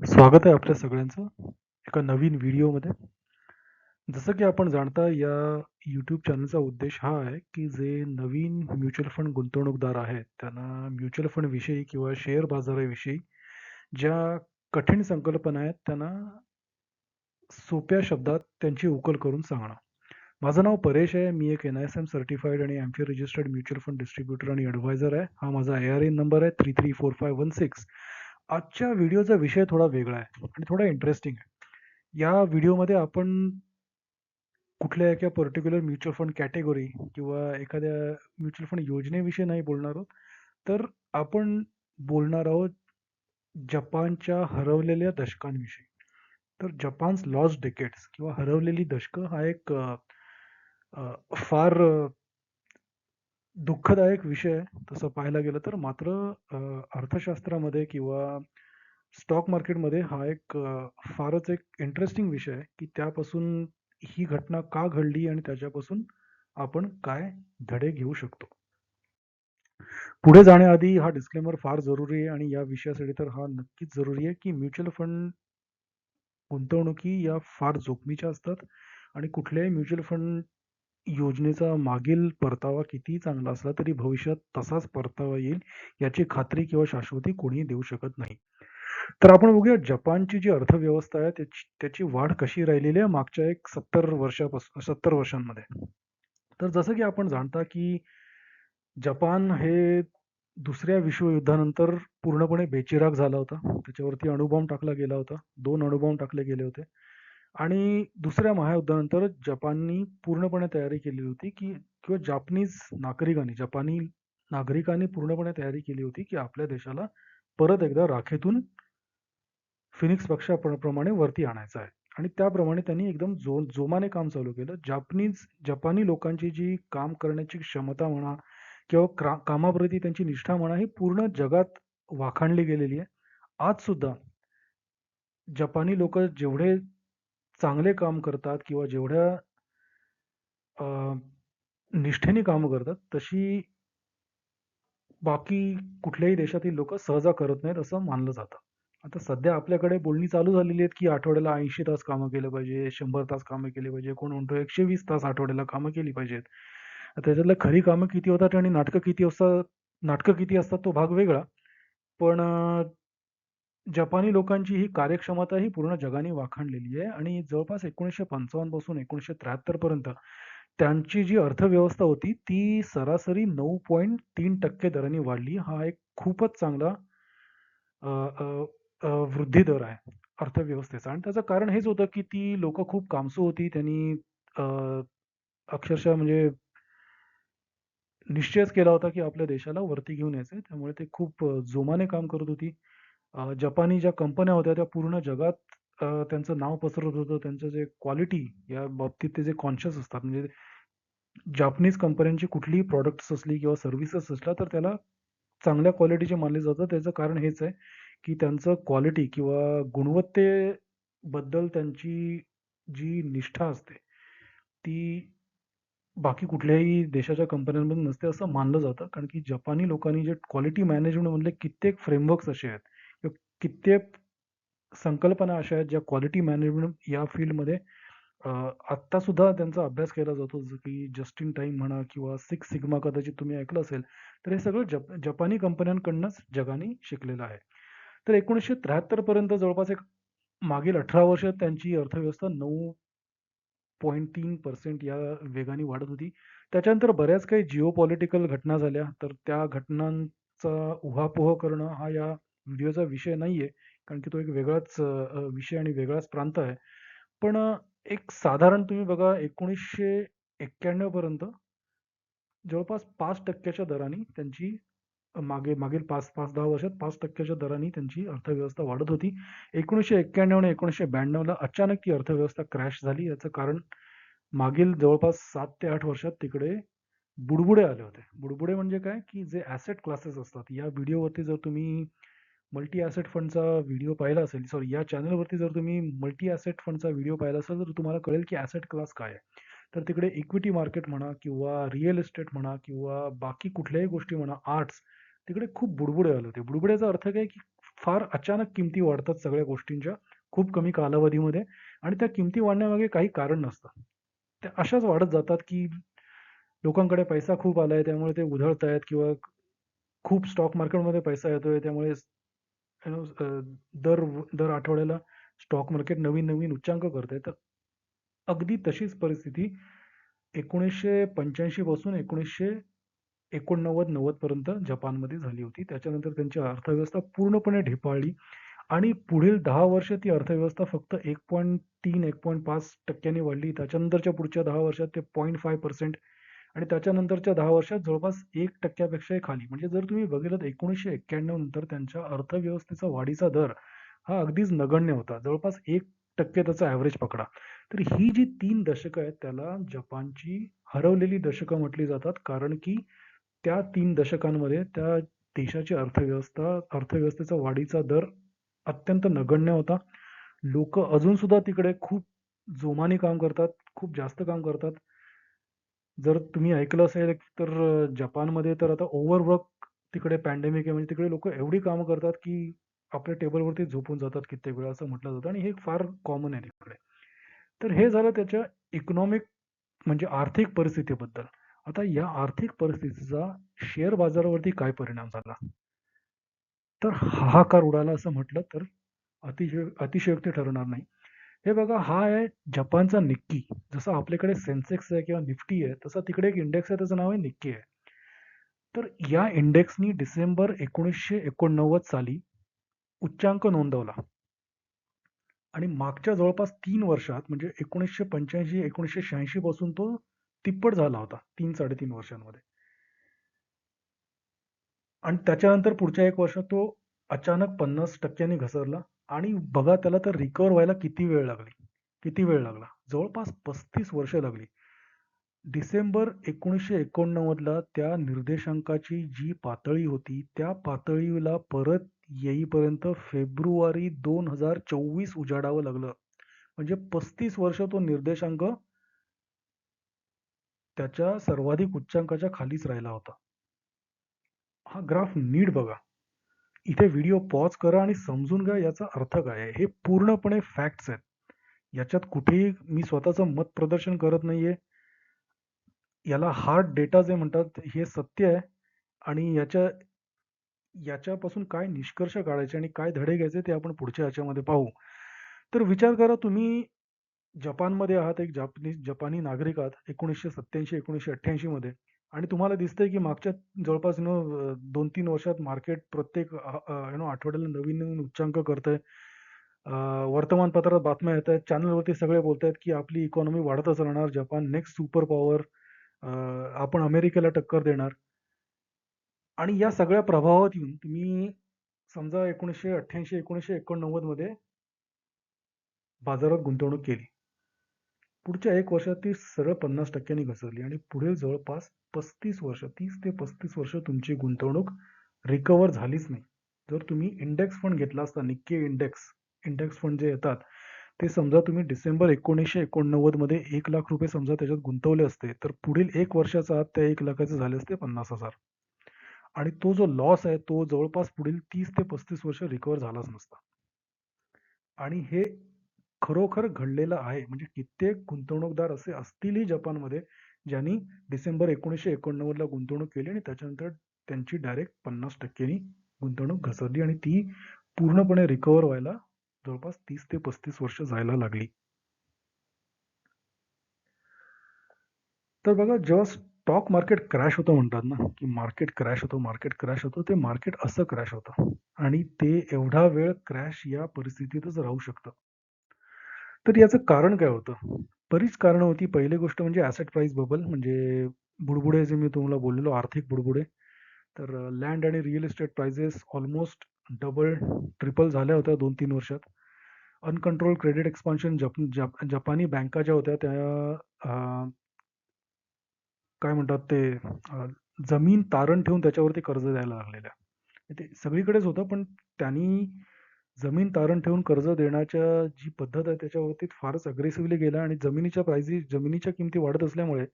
स्वागत आहे आपल्या सगळ्यांचं एका नवीन व्हिडिओमध्ये. जसं की आपण जाणता या यूट्यूब चॅनलचा उद्देश हा आहे, की जे नवीन म्युच्युअल फंड गुंतवणूकदार आहेत, त्यांना म्युच्युअल फंड विषयी किंवा शेअर बाजाराविषयी ज्या कठीण संकल्पना आहेत, त्यांना सोप्या शब्दात त्यांची उकल करून सांगणं. माझं नाव परेश आहे. मी एक एन-आय-एस-एम सर्टिफाईड आणि AMFI registered mutual fund distributor आणि ॲडवायझर आहे. हा माझा आय आर एन नंबर आहे 334516. आजच्या व्हिडिओचा विषय थोडा वेगळा आहे आणि थोडा इंटरेस्टिंग आहे. या व्हिडिओमध्ये आपण कुठल्या एका पर्टिक्युलर म्युच्युअल फंड कॅटेगरी किंवा एखाद्या म्युच्युअल फंड योजनेविषयी नाही बोलणार आहोत. तर आपण बोलणार आहोत जपानच्या हरवलेल्या दशकांविषयी. तर जपान्स लॉस्ट डिकेट्स किंवा हरवलेली दशकं हा एक फार दुःखदायक विषय तसं पाहायला गेलं तर. मात्र अ, अर्थशास्त्रामध्ये किंवा स्टॉक मार्केटमध्ये हा एक अ, फारच एक इंटरेस्टिंग विषय आहे, की त्यापासून ही घटना का घडली आणि त्याच्यापासून आपण काय धडे घेऊ शकतो. पुढे जाण्याआधी हा डिस्क्लेमर फार जरुरी आहे आणि या विषयासाठी तर हा नक्कीच जरुरी आहे, की म्युच्युअल फंड गुंतवणुकी या फार जोखमीच्या असतात आणि कुठल्याही म्युच्युअल फंड योजनेचा मागील परतावा कितीही चांगला असला तरी भविष्यात तसाच परतावा येईल याची खात्री किंवा शाश्वती कोणीही देऊ शकत नाही. तर आपण बघूया जपानची जी अर्थव्यवस्था आहे त्याची त्याची वाढ कशी राहिलेली आहे मागच्या एक 70 वर्षापासून 70 वर्षांमध्ये. तर जसं की आपण जाणता, की जपान हे दुसऱ्या विश्वयुद्धानंतर पूर्णपणे बेचिराख झाला होता. त्याच्यावरती अणुबॉम्ब टाकला गेला होता. 2 अणुबॉम्ब टाकले गेले होते आणि दुसऱ्या महायुद्धानंतर जपाननी पूर्णपणे तयारी केली होती, की किंवा जापनीज नागरिकांनी जपानी नागरिकांनी पूर्णपणे तयारी केली होती, की आपल्या देशाला परत एकदा राखेतून फिनिक्स पक्षाप्रमाणे वरती आणायचं आहे आणि त्याप्रमाणे त्यांनी एकदम जो जोमाने काम चालू केलं. जापनीज जपानी लोकांची जी काम करण्याची क्षमता म्हणा किंवा क्रा कामाप्रती त्यांची निष्ठा म्हणा, ही पूर्ण जगात वाखाणली गेलेली आहे. आजसुद्धा जपानी लोक जेवढे चांगले काम करतात किंवा जेवढ्या निष्ठेने कामं करतात, तशी बाकी कुठल्याही देशातील लोक सहजा करत नाहीत असं मानलं जातं. आता सध्या आपल्याकडे बोलणी चालू झालेली आहेत, की आठवड्याला 80 तास कामं केलं पाहिजे, शंभर तास कामं केली पाहिजे, कोण म्हणतो 120 तास आठवड्याला कामं केली पाहिजेत. आता त्याच्यातलं खरी कामं किती होतात आणि नाटकं किती असतात नाटकं किती असतात तो भाग वेगळा. पण जपानी लोकांची ही कार्यक्षमता ही पूर्ण जगाने वाखाणलेली आहे आणि जवळपास 1955 पासून 1973 पर्यंत त्यांची जी अर्थव्यवस्था होती ती सरासरी 9.3% दराने वाढली. हा एक खूपच चांगला वृद्धी दर आहे अर्थव्यवस्थेचा आणि त्याचं कारण हेच होतं, की ती लोक खूप कामसू होती. त्यांनी अक्षरशः म्हणजे निश्चयच केला होता, की आपल्या देशाला वरती घेऊन यायचं त्यामुळे ते खूप जोमाने काम करत होती. अ, जपानी ज्या कंपन्या होत्या त्या पूर्ण जगात अ, त्यांचं नाव पसरत होतं. त्यांचं जे क्वालिटी या बाबतीत ते जे कॉन्शियस असतात म्हणजे जापनीज कंपन्यांची कुठलीही प्रॉडक्ट्स असली किंवा सर्व्हिसेस असल्या तर त्याला चांगल्या क्वालिटीचे मानले जातात. त्याचं कारण हेच आहे, की त्यांचं क्वालिटी किंवा गुणवत्तेबद्दल त्यांची जी निष्ठा असते, ती बाकी कुठल्याही देशाच्या कंपन्यांमध्ये नसते असं मानलं जातं. कारण की जपानी लोकांनी जे क्वालिटी मॅनेजमेंटमधले कित्येक फ्रेमवर्क्स असे आहेत कित्येक संकल्पना अशा आहेत ज्या क्वालिटी मॅनेजमेंट या फील्डमध्ये आत्तासुद्धा आत्ता सुद्धा त्यांचा अभ्यास केला जातो. जसं की जस्ट इन टाईम म्हणा किंवा सिक्स सिग्मा कदाचित तुम्ही ऐकलं असेल. तर हे सगळं जप जपानी कंपन्यांकडूनच जगाने शिकलेलं आहे. तर 1973 पर्यंत जवळपास एक मागील अठरा वर्ष त्यांची अर्थव्यवस्था 9.3% या वेगाने वाढत होती. त्याच्यानंतर बऱ्याच काही जिओपॉलिटिकल घटना झाल्या. तर त्या घटनांचा उहापोह करणं हा या व्हिडिओचा विषय नाहीये. कारण की तो एक वेगळाच विषय आणि वेगळाच प्रांत आहे. पण एक साधारण तुम्ही बघा 1991 पर्यंत जवळपास पाच टक्क्याच्या दराने त्यांची मागे मागील 5-5-10 वर्षात पाच टक्क्याच्या दराने त्यांची अर्थव्यवस्था वाढत होती. 1991 आणि 1992 ला अचानक ती अर्थव्यवस्था क्रॅश झाली. याचं कारण मागील जवळपास सात ते आठ वर्षात तिकडे बुडबुडे आले होते. बुडबुडे म्हणजे काय, की जे ॲसेट क्लासेस असतात. या व्हिडिओवरती जर तुम्ही मल्टी ॲसेट फंडचा व्हिडिओ पाहिला असेल, सॉरी या चॅनलवरती जर तुम्ही मल्टी ॲसेट फंडचा व्हिडिओ पाहिला असेल, तर तुम्हाला कळेल की ॲसेट क्लास काय आहे. तर तिकडे इक्विटी मार्केट म्हणा किंवा रिअल इस्टेट म्हणा किंवा बाकी कुठल्याही गोष्टी म्हणा, आर्ट्स तिकडे खूप बुडबुडे आले होते. बुडबुड्याचा अर्थ काय, की फार अचानक किमती वाढतात सगळ्या गोष्टींच्या खूप कमी कालावधीमध्ये आणि त्या किमती वाढण्यामागे काही कारण नसतं. त्या अशाच वाढत जातात, की लोकांकडे पैसा खूप आलाय त्यामुळे ते उधळतायत किंवा खूप स्टॉक मार्केटमध्ये पैसा येतोय त्यामुळे दर दर आठवड्याला स्टॉक मार्केट नवीन-नवीन उच्चांक करते तर अगदी तशीच परिस्थिती 1985 पासून 1989-90 पर्यंत जपानमध्ये झाली होती. त्याच्यानंतर त्यांची अर्थव्यवस्था पूर्णपणे ढेपाळली आणि पुढील दहा वर्ष ती अर्थव्यवस्था फक्त एक पॉईंट तीन एक पॉईंट पाच टक्क्याने वाढली. त्याच्यानंतरच्या पुढच्या दहा वर्षात ते 0.5% आणि त्याच्यानंतरच्या दहा वर्षात जवळपास एक टक्क्यापेक्षाही खाली. म्हणजे जर तुम्ही बघितलं तर एकोणीसशे एक्क्याण्णव नंतर त्यांच्या अर्थव्यवस्थेचा वाढीचा दर हा अगदीच नगण्य होता. जवळपास एक टक्के त्याचा ॲव्हरेज पकडा. तर ही जी तीन दशकं आहेत त्याला जपानची हरवलेली दशकं म्हटली जातात. कारण की त्या तीन दशकांमध्ये त्या देशाची अर्थव्यवस्था अर्थव्यवस्थेचा वाढीचा दर अत्यंत नगण्य होता. लोक अजून सुद्धा तिकडे खूप जोमाने काम करतात, खूप जास्त काम करतात. जर तुम्ही ऐकलं असेल तर जपानमध्ये तर आता ओव्हरवर्क तिकडे पॅन्डेमिक आहे म्हणजे तिकडे लोक एवढी कामं करतात, की आपल्या टेबलवरती झोपून जातात कित्येक वेळा असं म्हटलं जातं आणि हे फार कॉमन आहे तिकडे. तर हे झालं त्याच्या इकॉनॉमिक म्हणजे आर्थिक परिस्थितीबद्दल. आता या आर्थिक परिस्थितीचा शेअर बाजारावरती काय परिणाम झाला? तर हाहाकार उडाला असं म्हटलं तर अतिशय अतिशयोक्ती ठरणार नाही. हे बघा हा आहे जपानचा निक्की. जसं आपल्याकडे सेन्सेक्स आहे किंवा निफ्टी आहे, तसा तिकडे एक इंडेक्स आहे त्याचं नाव आहे निक्की आहे. तर या इंडेक्सनी डिसेंबर 1989 साली उच्चांक नोंदवला. आणि मागच्या जवळपास तीन वर्षात म्हणजे 1985-1986 पासून तो तिप्पट झाला होता 3-3.5 वर्षांमध्ये. आणि त्याच्यानंतर पुढच्या एक वर्षात तो अचानक पन्नास टक्क्यांनी घसरला आणि बघा त्याला तर रिकवर व्हायला किती वेळ लागली. किती वेळ लागला? जवळपास 35 वर्ष लागली. डिसेंबर एकोणीसशे एकोणनव्वदला त्या निर्देशांकाची जी पातळी होती, त्या पातळीला परत येईपर्यंत फेब्रुवारी 2024 उजाडावं लागलं. म्हणजे 35 वर्ष तो निर्देशांक त्याच्या सर्वाधिक उच्चांकाच्या खालीच राहिला होता. हा ग्राफ नीट बघा. इथे व्हिडिओ पॉज करा आणि समजून घ्या याचा अर्थ काय आहे. हे पूर्णपणे फॅक्ट्स आहेत. याच्यात कुठेही मी स्वतःचं मत प्रदर्शन करत नाहीये. याला हार्ड डेटा जे म्हणतात हे सत्य आहे आणि याच्या याच्यापासून काय निष्कर्ष काढायचे आणि काय धडे घ्यायचे ते आपण पुढच्या ह्याच्यामध्ये पाहू. तर विचार करा तुम्ही जपानमध्ये आहात, एक जपानी जपानी नागरिक आहात 1987-1988 मध्ये आणि तुम्हाला दिसतंय की मागच्या जवळपास यु नो दोन तीन वर्षात मार्केट प्रत्येक यु नो आठवड्याला नवीन-नवीन उच्चांक करतंय. वर्तमानपत्रात बातम्या येत आहेत चॅनलवरती सगळे बोलतायत की आपली इकॉनॉमी वाढतच राहणार, जपान नेक्स्ट सुपर पॉवर आपण अमेरिकेला टक्कर देणार. आणि या सगळ्या प्रभावात येऊन तुम्ही समजा 1988-1989 मध्ये बाजारात गुंतवणूक केली. पुढच्या एक वर्षात ती सरळ पन्नास टक्क्यांनी घसरली आणि पुढील जवळपास 35 वर्ष तीस ते 35 वर्ष तुमची गुंतवणूक रिकवर झालीच नाही. जर तुम्ही इंडेक्स फंड घेतला असता, निक्के इंडेक्स, इंडेक्स फंड जे येतात, ते समजा तुम्ही डिसेंबर 1989 मध्ये ₹1,00,000 समजा त्याच्यात गुंतवले असते, तर पुढील एक वर्षाचा आत त्या एक लाखाचे झाले असते 50,000 आणि तो जो लॉस आहे तो जवळपास पुढील तीस ते 35 वर्ष रिकवर झालाच नसता. आणि हे खरोखर घडलेलं आहे. म्हणजे कित्येक गुंतवणूकदार असे असतीलही जपानमध्ये, ज्यांनी डिसेंबर 1989 ला गुंतवणूक केली आणि त्याच्यानंतर त्यांची डायरेक्ट पन्नास टक्क्यांनी गुंतवणूक घसरली आणि ती पूर्णपणे रिकव्हर व्हायला जवळपास तीस ते 35 वर्ष जायला लागली. तर बघा जेव्हा स्टॉक मार्केट क्रॅश होतं म्हणतात ना, की मार्केट क्रॅश होतं, मार्केट क्रॅश होतं. ते मार्केट असं क्रॅश होतं आणि ते एवढा वेळ क्रॅश या परिस्थितीतच राहू शकतं. तर याचं कारण काय होतं? बरीच कारणं होती. पहिली गोष्ट म्हणजे ॲसेट प्राईस बबल म्हणजे बुडबुडे जे मी तुम्हाला बोललेलो आर्थिक बुडबुडे. तर लँड आणि real estate prices almost double, triple झाल्या होत्या 2-3 वर्षात. अनकंट्रोल क्रेडिट एक्सपान्शन जप जप जपानी बँका ज्या होत्या त्या काय म्हणतात ते जमीन तारण ठेवून त्याच्यावरती कर्ज द्यायला लागलेल्या. ते सगळीकडेच होतं, पण त्यांनी जमीन तारण ठेवून कर्ज देण्याच्या जी पद्धत आहे त्याच्यावरती फारच अग्रेसिव्हली गेला आणि जमिनीच्या प्राइसेस जमिनीच्या किमती वाढत असल्यामुळे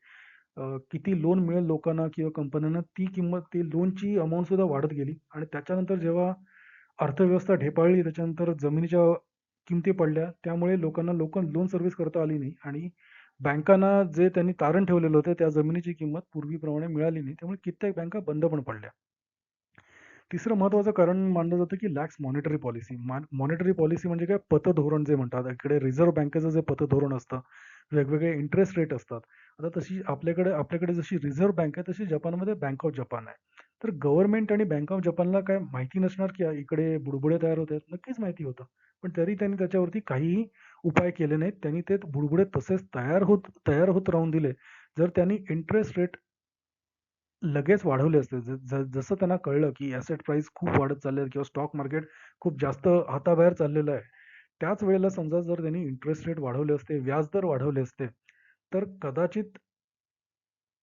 किती लोन मिळेल लोकांना किंवा कंपन्यांना ती किंमत ती लोनची अमाऊंट सुद्धा वाढत गेली आणि त्याच्यानंतर जेव्हा अर्थव्यवस्था ढेपाळली त्याच्यानंतर जमिनीच्या किमती पडल्या. त्यामुळे लोकांना लोक लोन सर्व्हिस करता आली नाही आणि बँकांना जे त्यांनी तारण ठेवलेलं होतं त्या जमिनीची किंमत पूर्वीप्रमाणे मिळाली नाही. त्यामुळे कित्येक बँका बंद पण पडल्या. तिसरं महत्त्वाचं कारण मानलं जातं की lax monetary policy. Monetary policy म्हणजे काय पतधोरण जे म्हणतात. इकडे रिझर्व्ह बँकेचं जे पतधोरण असतं, वेगवेगळे इंटरेस्ट रेट असतात. आता तशी आपल्याकडे आपल्याकडे जशी रिझर्व्ह बँक आहे, तशी जपानमध्ये बँक ऑफ जपान आहे. तर गव्हर्नमेंट आणि बँक ऑफ जपानला काय माहिती नसणार की इकडे बुडबुडे तयार होत आहेत? नक्कीच माहिती होतं. पण तरी त्यांनी त्याच्यावरती काहीही उपाय केले नाहीत. त्यांनी ते बुडबुडे तसेच तयार होत तयार होत राहून दिले. जर त्यांनी इंटरेस्ट रेट लगेच वाढवले असते. ज ज जसं त्यांना कळलं की ॲसेट प्राईस खूप वाढत चालले किंवा स्टॉक मार्केट खूप जास्त हाताबाहेर चाललेलं आहे. त्याच वेळेला समजा जर त्यांनी इंटरेस्ट रेट वाढवले असते, व्याजदर वाढवले असते, तर कदाचित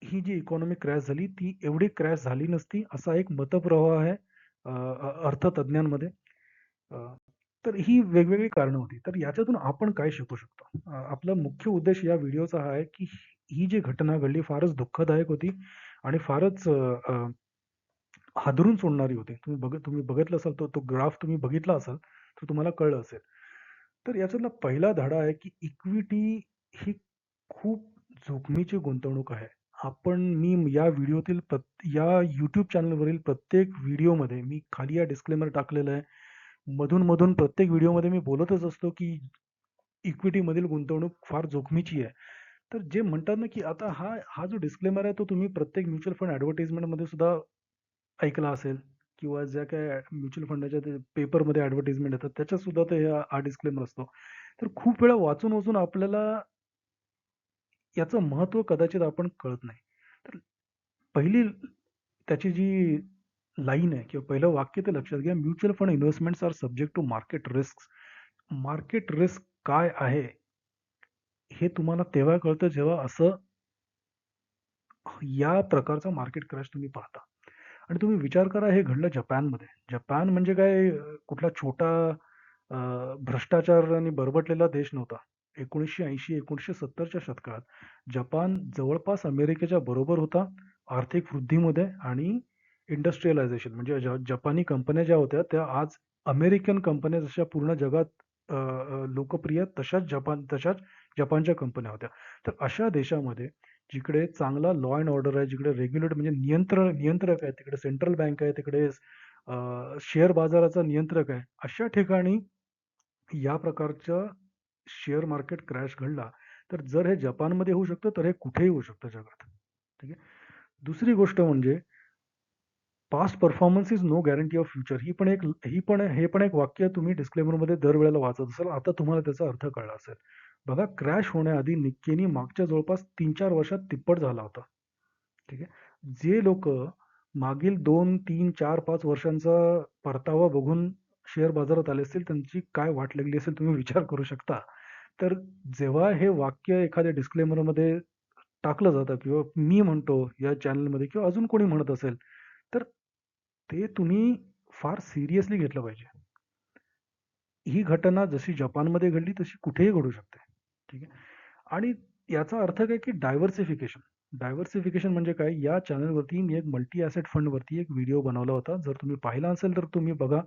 ही जी इकॉनॉमी क्रॅश झाली, ती एवढी क्रॅश झाली नसती, असा एक मतप्रवाह आहे अ, अ, अर्थतज्ञांमध्ये. अ, तर ही वेगवेगळी कारणं होती. तर याच्यातून आपण काय शिकू शकतो? अ, आपला मुख्य उद्देश या व्हिडिओचा हा आहे की ही जी घटना घडली फारच दुःखदायक होती आणि फारच हादरून सोडणारी होती. तुम्ही बघ तुम्ही बघितलं असाल तो तो ग्राफ तुम्ही बघितला असाल, तर तुम्हाला कळलं असेल. तर याच्यातला पहिला धडा आहे की इक्विटी ही खूप जोखमीची गुंतवणूक आहे. आपण मी या व्हिडिओतील प्रत या यूट्यूब चॅनलवरील प्रत्येक व्हिडिओमध्ये मी खाली या डिस्क्लेमर टाकलेलं आहे. मधून-मधून प्रत्येक व्हिडिओमध्ये मी बोलतच असतो की इक्विटीमधील गुंतवणूक फार जोखमीची आहे. तर जे म्हणतात ना की आता हा हा जो डिस्क्लेमर आहे तो तुम्ही प्रत्येक म्युच्युअल फंड ॲडव्हर्टिजमेंटमध्ये सुद्धा ऐकला असेल किंवा ज्या काही म्युच्युअल फंडाच्या ते पेपरमध्ये ॲडव्हर्टिजमेंट येतात त्याच्यात सुद्धा ते हा डिस्क्लेमर असतो. तर खूप वेळा वाचून-वाचून आपल्याला याचं महत्त्व कदाचित आपण कळत नाही. तर पहिली त्याची जी लाईन आहे किंवा पहिलं वाक्य ते लक्षात घ्या. Mutual fund investments are subject to market risk market risk काय आहे? हे तुम्हाला तेव्हा कळतं जेव्हा असं या प्रकारचा मार्केट क्रॅश तुम्ही पाहता. आणि तुम्ही विचार करा हे घडलं जपानमध्ये. जपान म्हणजे काय कुठला छोटा भ्रष्टाचाराने बरबटलेला देश नव्हता. 1980-1970 च्या शतकात जपान जवळपास अमेरिकेच्या बरोबर होता आर्थिक वृद्धीमध्ये आणि इंडस्ट्रियलायझेशन म्हणजे ज जपानी कंपन्या ज्या होत्या त्या आज अमेरिकन कंपन्या जशा पूर्ण जगात लोकप्रिय तशाच जपान तशाच जपानच्या कंपन्या होत्या. तर अशा देशामध्ये जिकडे चांगला लॉ एंड ऑर्डर आहे, जिकडे रेग्युलेट म्हणजे नियंत्रण नियंत्रक आहे, तिकडे सेंट्रल बँक आहे, तिकडे शेअर बाजाराचा नियंत्रक आहे. अशा ठिकाणी या प्रकारचं शेअर मार्केट क्रॅश घडला, तर जर हे जपानमध्ये होऊ शकतं, तर हे कुठेही होऊ शकतं जगात. ठीक आहे. दुसरी गोष्ट म्हणजे past performance is no guarantee of future ही पण एक ही पण हे पण एक वाक्य तुम्ही डिस्क्लेमरमध्ये दरवेळेला वाचत असाल. आता तुम्हाला त्याचा अर्थ कळला असेल. बघा क्रॅश होण्याआधी निक्केनी मागच्या जवळपास 3-4 वर्षात तिप्पट झाला होता. ठीक आहे. जे लोक मागील 2, 3, 4, 5 वर्षांचा परतावा बघून शेअर बाजारात आले असतील, त्यांची काय वाट लागली असेल तुम्ही विचार करू शकता. तर जेव्हा हे वाक्य एखाद्या डिस्क्लेमरमध्ये टाकलं जातं किंवा मी म्हणतो या चॅनलमध्ये किंवा अजून कोणी म्हणत असेल, तर ते तुम्ही फार सिरियसली घेतलं पाहिजे. ही घटना जशी जपानमध्ये घडली तशी कुठेही घडू शकते. ठीक आहे. आणि याचा अर्थ काय की डायव्हर्सिफिकेशन. डायव्हर्सिफिकेशन म्हणजे काय? या चॅनलवरती मी एक मल्टी ॲसेट फंडवरती एक व्हिडिओ बनवला होता. जर तुम्ही पाहिला असेल तर तुम्ही बघा.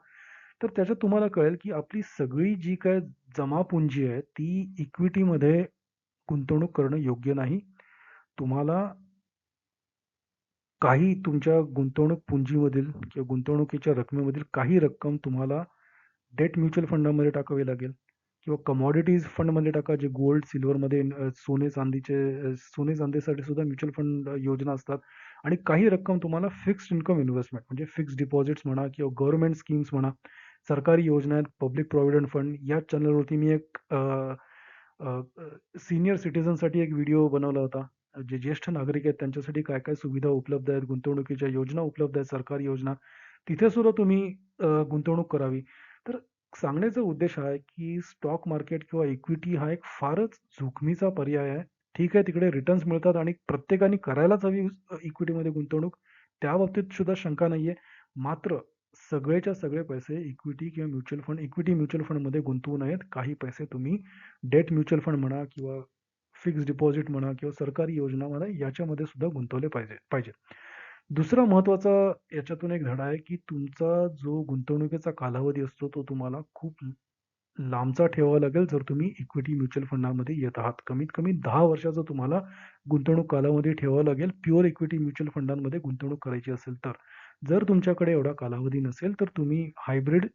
तर त्याच्यात तुम्हाला कळेल की आपली सगळी जी काय जमापुंजी आहे ती इक्विटीमध्ये गुंतवणूक करणं योग्य नाही. तुम्हाला काही तुमच्या गुंतवणूक पुंजीमधील किंवा गुंतवणुकीच्या रकमेमधील काही रक्कम तुम्हाला डेट म्युच्युअल फंडामध्ये टाकावी लागेल किंवा कमॉडिटीज फंडमध्ये टाका जे गोल्ड, सिल्वरमध्ये सोने चांदीचे सोने चांदीसाठी सुद्धा म्युच्युअल फंड योजना असतात आणि काही रक्कम तुम्हाला फिक्स्ड इन्कम इन्व्हेस्टमेंट म्हणजे फिक्स्ड डिपॉझिट्स म्हणा किंवा गव्हर्नमेंट स्कीम्स म्हणा, सरकारी योजना आहेत, पब्लिक प्रॉव्हिडंट फंड या चॅनलवरती मी एक सिनियर सिटीजनसाठी एक व्हिडिओ बनवला होता. जे ज्येष्ठ नागरिक आहेत त्यांच्यासाठी काय-काय सुविधा उपलब्ध आहेत, गुंतवणुकीच्या योजना उपलब्ध आहेत, सरकारी योजना. तिथे सुद्धा तुम्ही गुंतवणूक करावी. तर सांगण्याचा उद्देश हा आहे, की स्टॉक मार्केट किंवा इक्विटी हा एक फारच जोखमीचा पर्याय आहे. ठीक आहे, तिकडे रिटर्न्स मिळतात आणि प्रत्येकाने करायलाच हवी इक्विटीमध्ये गुंतवणूक. त्या बाबतीत सुद्धा शंका नाहीये. मात्र सगळेच्या सगळे पैसे इक्विटी किंवा म्युच्युअल फंड इक्विटी म्युच्युअल फंडमध्ये गुंतवू नयेत. काही पैसे तुम्ही डेट म्युच्युअल फंड म्हणा किंवा फिक्स्ड डिपॉझिट म्हणा किंवा सरकारी योजना म्हणा याच्यामध्ये सुद्धा गुंतवले पाहिजे पाहिजेत. दुसरा महत्त्वाचा याच्यातून एक धडा आहे, की तुमचा जो गुंतवणुकीचा कालावधी असतो, तो तुम्हाला खूप लांबचा ठेवावा लागेल, जर तुम्ही इक्विटी म्युच्युअल फंडामध्ये येत आहात. कमीत कमी दहा वर्षाचा तुम्हाला गुंतवणूक कालावधी ठेवावा लागेल, प्युअर इक्विटी म्युच्युअल फंडांमध्ये गुंतवणूक करायची असेल तर. जर तुमच्याकडे एवढा कालावधी नसेल, तर तुम्ही हायब्रिड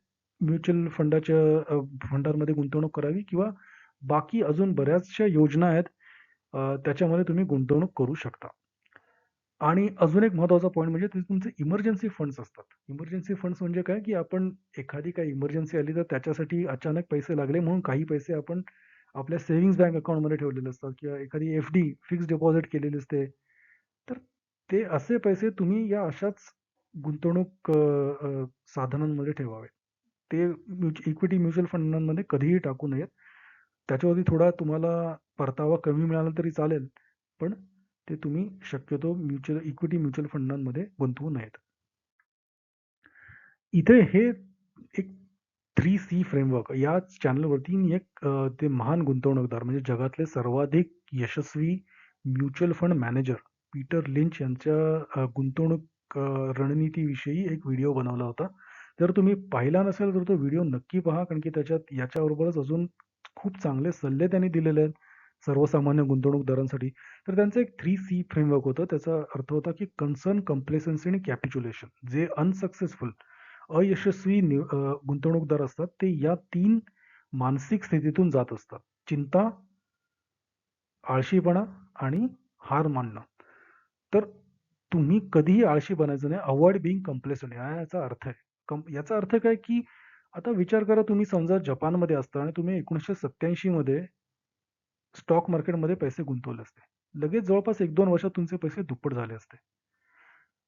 म्युच्युअल फंडाच्या फंडांमध्ये गुंतवणूक करावी किंवा बाकी अजून बऱ्याचशा योजना आहेत, त्याच्यामध्ये तुम्ही गुंतवणूक करू शकता. आणि अजून एक महत्त्वाचा पॉईंट म्हणजे ते तुमचे इमर्जन्सी फंड्स असतात. इमर्जन्सी फंड्स म्हणजे काय, की आपण एखादी काही इमर्जन्सी आली, तर त्याच्यासाठी अचानक पैसे लागले म्हणून काही पैसे आपण आपल्या सेव्हिंग्स बँक अकाउंटमध्ये ठेवलेले असतात किंवा एखादी एफ-डी फिक्स्ड डिपॉझिट केलेली असते. तर ते असे पैसे तुम्ही या अशाच गुंतवणूक साधनांमध्ये ठेवावे. ते इक्विटी म्युच्युअल फंडांमध्ये कधीही टाकू नयेत. त्याच्यावरती थोडा तुम्हाला परतावा कमी मिळाला तरी चालेल, पण ते तुम्ही शक्यतो म्युच्युअल इक्विटी म्युच्युअल फंडांमध्ये गुंतवू नयेत. इथे हे एक थ्री सी फ्रेमवर्क या चॅनलवरती मी एक ते महान गुंतवणूकदार म्हणजे जगातले सर्वाधिक यशस्वी mutual fund manager Peter Lynch यांच्या गुंतवणूक रणनीतीविषयी एक व्हिडिओ बनवला होता. जर तुम्ही पाहिला नसेल, तर तो व्हिडिओ नक्की पहा. कारण की त्याच्यात याच्याबरोबरच अजून खूप चांगले सल्ले त्यांनी दिलेले आहेत, सर्वसामान्य गुंतवणूकदारांसाठी. तर त्यांचं एक 3C फ्रेमवर्क होतं. त्याचा अर्थ होता, की कन्सर्न, कम्प्लेसन्सी आणि कॅपिच्युलेशन. जे अनसक्सेसफुल अयशस्वी नि गुंतवणूकदार असतात, ते या तीन मानसिक स्थितीतून जात असतात. चिंता आळशीपणा आणि हार मानणं. तर तुम्ही कधीही आळशी बनायचं नाही. अवॉइड बिंग कम्प्लेसंट हा याचा अर्थ आहे. कम याचा अर्थ काय, की आता विचार करा तुम्ही समजा जपानमध्ये असता आणि तुम्ही 1987 मध्ये स्टॉक मार्केटमध्ये पैसे गुंतवले असते. लगेच जवळपास 1-2 वर्षात तुमचे पैसे दुप्पट झाले असते.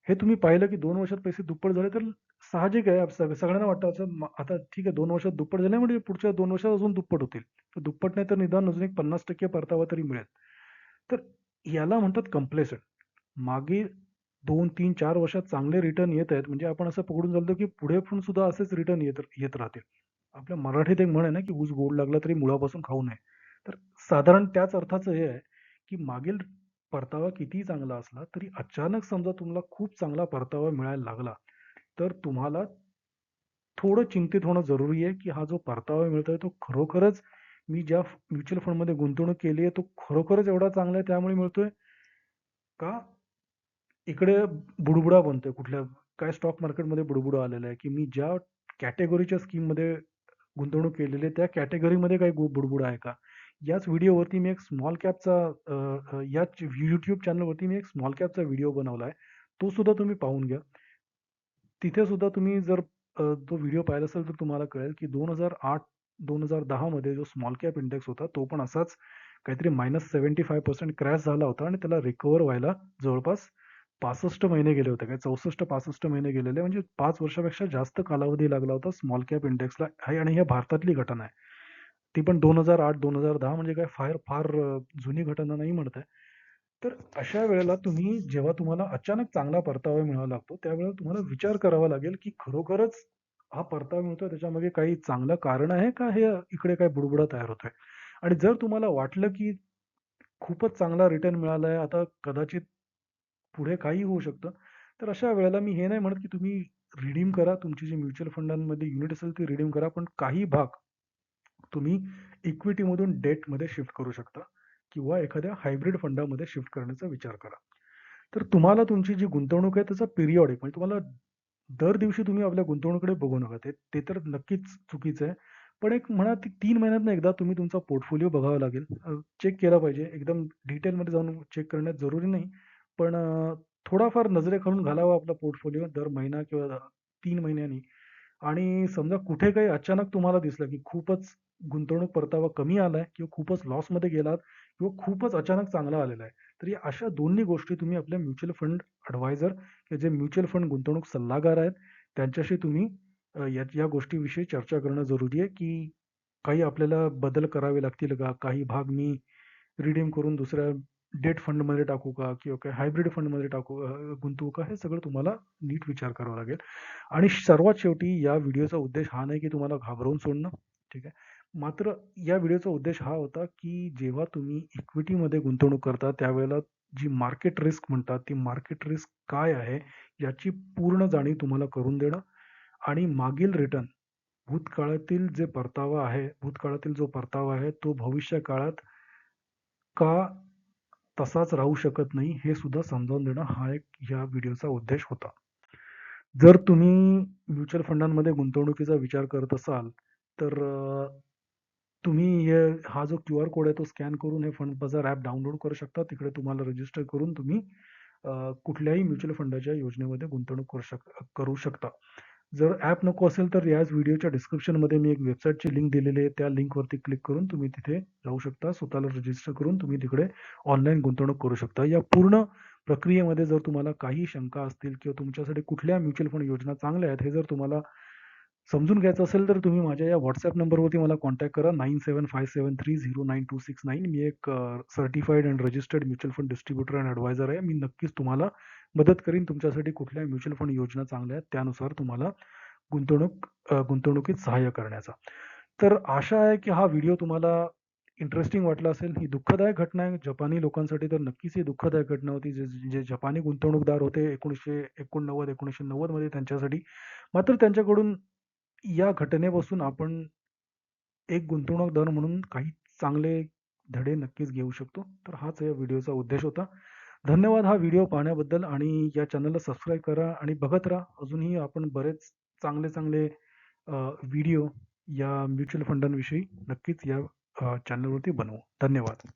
हे तुम्ही पाहिलं, की दोन वर्षात पैसे दुप्पट झाले, तर साहजिक आहे सगळ्यांना वाटतं असं आता ठीक आहे दोन वर्षात दुप्पट झाले म्हणजे पुढच्या दोन वर्षात अजून दुप्पट होतील. तर दुप्पट नाही तर निदान अजून एक 50% परतावा तरी मिळेल. तर याला म्हणतात कम्प्लेसंट. मागे 2, 3, 4 वर्षात चांगले रिटर्न येत आहेत, म्हणजे आपण असं पकडून चालतो, की पुढे पण सुद्धा असेच रिटर्न येत येत राहतील. आपल्या मराठीत एक म्हण आहे ना, की "ऊस गोड लागला तरी मुळापासून खाऊ नये." तर साधारण त्याच अर्थाचं हे आहे, की मागील परतावा कितीही चांगला असला, तरी अचानक समजा तुम्हाला खूप चांगला परतावा मिळायला लागला, तर तुम्हाला थोडं चिंतित होणं जरुरी आहे, की हा जो परतावा मिळतोय तो खरोखरच मी ज्या म्युच्युअल फंडमध्ये गुंतवणूक केली आहे, तो खरोखरच एवढा चांगला आहे त्यामुळे मिळतोय? का इकडे बुडबुडा बनतोय कुठल्या काय स्टॉक मार्केटमध्ये बुडबुडा आलेला आहे, की मी ज्या कॅटेगरीच्या स्कीममध्ये गुंतवणूक केलेली आहे, त्या कॅटेगरीमध्ये काही बुडबुडा आहे का? याच व्हिडिओवरती मी एक स्मॉल कॅपचा अ, अ, याच YouTube चॅनलवरती मी एक स्मॉल कॅपचा व्हिडिओ बनवला आहे. तो सुद्धा तुम्ही पाहून घ्या. तिथे सुद्धा तुम्ही जर तो व्हिडिओ पाहिला असेल, तर तुम्हाला कळेल, की 2008-2010 मध्ये जो स्मॉल कॅप इंडेक्स होता, तो पण असाच काहीतरी -75% क्रॅश झाला होता आणि त्याला रिकव्हर व्हायला जवळपास 65 महिने गेले होते. काय 64-65 महिने गेलेले म्हणजे पाच वर्षापेक्षा जास्त कालावधी लागला होता स्मॉल कॅप इंडेक्सला आहे आणि ही भारतातली घटना आहे. ती पण 2008-2010 म्हणजे काय फार फार जुनी घटना नाही म्हणत आहे. तर अशा वेळेला तुम्ही जेव्हा तुम्हाला अचानक चांगला परतावा मिळावा लागतो, त्यावेळेला तुम्हाला विचार करावा लागेल, की खरोखरच हा परतावा मिळतोय त्याच्यामागे काही चांगलं कारण आहे का हे इकडे काय बुडबुडा तयार होतोय? आणि जर तुम्हाला वाटलं, की खूपच चांगला रिटर्न मिळाला आहे आता कदाचित पुढे काहीही होऊ शकतं. तर अशा वेळेला मी हे नाही म्हणत, की तुम्ही रिडीम करा. तुमची जी म्युच्युअल फंडांमध्ये युनिट असेल ती रिडीम करा. पण काही भाग तुम्ही इक्विटीमधून डेटमध्ये शिफ्ट करू शकता किंवा एखाद्या हायब्रिड फंडामध्ये शिफ्ट करण्याचा विचार करा. तर तुम्हाला तुमची जी गुंतवणूक आहे त्याचा पिरियॉडिक म्हणजे तुम्हाला दर दिवशी तुम्ही आपल्या गुंतवणुकीकडे बघू नका. ते ते तर नक्कीच चुकीचं आहे. पण एक म्हणा ती तीन महिन्यातनं एकदा तुम्ही तुमचा पोर्टफोलिओ बघावा लागेल. चेक केला पाहिजे. एकदम डिटेलमध्ये जाऊन चेक करण्यात जरुरी नाही. पण थोडाफार थोडाफार नजरेखालून घालावा आपला पोर्टफोलिओ दर महिना किंवा तीन महिन्यांनी आणि समजा कुठे काही अचानक तुम्हाला दिसलं, की खूपच गुंतवणूक परतावा कमी आलाय किंवा खूपच लॉसमध्ये गेलात किंवा खूपच अचानक चांगला आलेला आहे. तर या अशा दोन्ही गोष्टी तुम्ही आपल्या म्युच्युअल फंड ॲडवायझर किंवा जे म्युच्युअल फंड गुंतवणूक सल्लागार आहेत, त्यांच्याशी तुम्ही या या गोष्टीविषयी चर्चा करणं जरुरी आहे, की काही आपल्याला बदल करावे लागतील का? काही भाग मी रिडीम करून दुसऱ्या डेट फंडमध्ये टाकू का? किंवा काही हायब्रिड फंडमध्ये टाकू गुंतवू का? हे सगळं तुम्हाला नीट विचार करावा लागेल. आणि सर्वात शेवटी या व्हिडिओचा उद्देश हा नाही, की तुम्हाला घाबरवून सोडणं, ठीक आहे. मात्र या व्हिडिओचा उद्देश हा होता, की जेव्हा तुम्ही इक्विटीमध्ये गुंतवणूक करता त्यावेळेला जी मार्केट रिस्क म्हणतात, ती मार्केट रिस्क काय आहे, याची पूर्ण जाणीव तुम्हाला करून देणं आणि मागील रिटर्न भूतकाळातील जे परतावा आहे, भूतकाळातील जो परतावा आहे, तो भविष्य काळात का तसाच राहू शकत नाही, हे सुद्धा समजावून देणं हा एक या व्हिडिओचा उद्देश होता. जर तुम्ही म्युच्युअल फंडांमध्ये गुंतवणुकीचा विचार करत असाल, तर तुम्ही हे हा जो क्यू आर कोड आहे तो स्कॅन करून हे फंड बाजार ॲप डाउनलोड करू शकता. तिकडे तुम्हाला रजिस्टर करून तुम्ही कुठल्याही म्युच्युअल फंडाच्या योजनेमध्ये गुंतवणूक करू शक करू शकता. जर ॲप नको असेल तर याच व्हिडिओच्या डिस्क्रिप्शनमध्ये मी एक वेबसाईटची लिंक दिलेली आहे. त्या लिंकवरती क्लिक करून तुम्ही तिथे जाऊ शकता. स्वतःला रजिस्टर करून तुम्ही तिकडे ऑनलाईन गुंतवणूक करू शकता. या पूर्ण प्रक्रियेमध्ये जर तुम्हाला काही शंका असतील किंवा तुमच्यासाठी कुठल्या म्युच्युअल फंड योजना चांगल्या आहेत, हे जर तुम्हाला समजून घ्यायचं असेल, तर तुम्ही माझ्या या व्हॉट्सअप नंबरवरती मला कॉन्टॅक्ट करा 9757309269. मी एक certified and registered mutual fund distributor and advisor आहे. मी नक्कीच तुम्हाला मदत करीन. तुमच्यासाठी कुठल्या म्युच्युअल फंड योजना चांगल्या आहेत, त्यानुसार तुम्हाला गुंतवणूक गुंतवणुकीत सहाय्य करण्याचा. तर आशा आहे की हा व्हिडिओ तुम्हाला इंटरेस्टिंग वाटला असेल. ही दुःखदायक घटना आहे जपानी लोकांसाठी तर नक्कीच ही दुःखदायक घटना होती. जे जे जपानी गुंतवणूकदार होते 1989-1990 मध्ये त्यांच्यासाठी. मात्र त्यांच्याकडून या घटनेपासून आपण एक गुंतवणूकदार म्हणून काही चांगले धडे नक्कीच घेऊ शकतो. तर हाच या व्हिडिओचा उद्देश होता. धन्यवाद हा व्हिडिओ पाहण्याबद्दल आणि या चॅनलला सबस्क्राईब करा आणि बघत राहा. अजूनही आपण बरेच चांगले-चांगले व्हिडिओ या म्युच्युअल फंडांविषयी नक्कीच या चॅनलवरती बनवू. धन्यवाद.